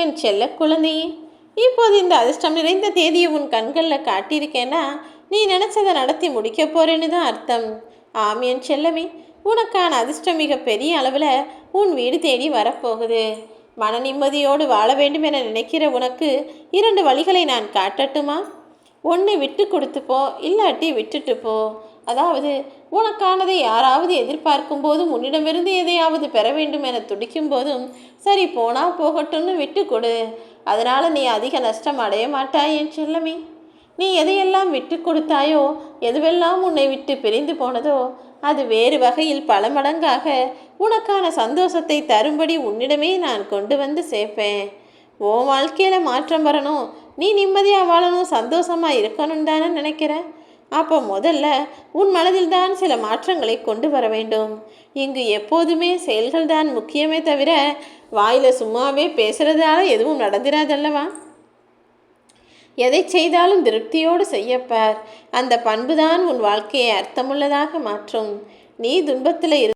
என் செல்ல குழந்தையே இப்போது இந்த அதிர்ஷ்டம் நிறைந்த தேதியை உன் கண்களில் காட்டியிருக்கேன்னா நீ நினச்சதை நடத்தி முடிக்க போறேன்னு தான் அர்த்தம். ஆம் என் செல்லமே உனக்கான அதிர்ஷ்டம் மிக பெரிய அளவில் உன் வீடு தேடி வரப்போகுது. மன நிம்மதியோடு வாழ வேண்டும் என நினைக்கிற உனக்கு இரண்டு வழிகளை நான் காட்டட்டுமா? ஒன்று விட்டு கொடுத்து போ இல்லாட்டி விட்டுட்டு போ. அதாவது உனக்கானதை யாராவது எதிர்பார்க்கும் போதும் உன்னிடமிருந்து எதையாவது பெற வேண்டும் என துடிக்கும் போதும் சரி போனா போகட்டும்னு விட்டு கொடு. அதனால் நீ அதிக நஷ்டம் அடைய மாட்டாய் என் செல்லமே. நீ எதையெல்லாம் விட்டு கொடுத்தாயோ எதுவெல்லாம் உன்னை விட்டு பிரிந்து போனதோ அது வேறு வகையில் பல மடங்காக உனக்கான சந்தோஷத்தை தரும்படி உன்னிடமே நான் கொண்டு வந்து சேர்ப்பேன். ஓ வாழ்க்கையில் மாற்றம் வரணும். நீ நிம்மதியாக வாழணும் சந்தோஷமாக இருக்கணும் தானே நினைக்கிறேன் அப்போ முதல்ல உன் மனதில் தான் சில மாற்றங்களை கொண்டு வர வேண்டும். இங்கு எப்போதுமே செயல்கள் தான் முக்கியமே தவிர வாயில் சும்மாவே பேசுறதால எதுவும் நடந்திராதல்லவா? எதை செய்தாலும் திருப்தியோடு செய்யப்பார். அந்த பண்புதான் உன் வாழ்க்கையை அர்த்தமுள்ளதாக மாற்றும். நீ துன்பத்தில் இரு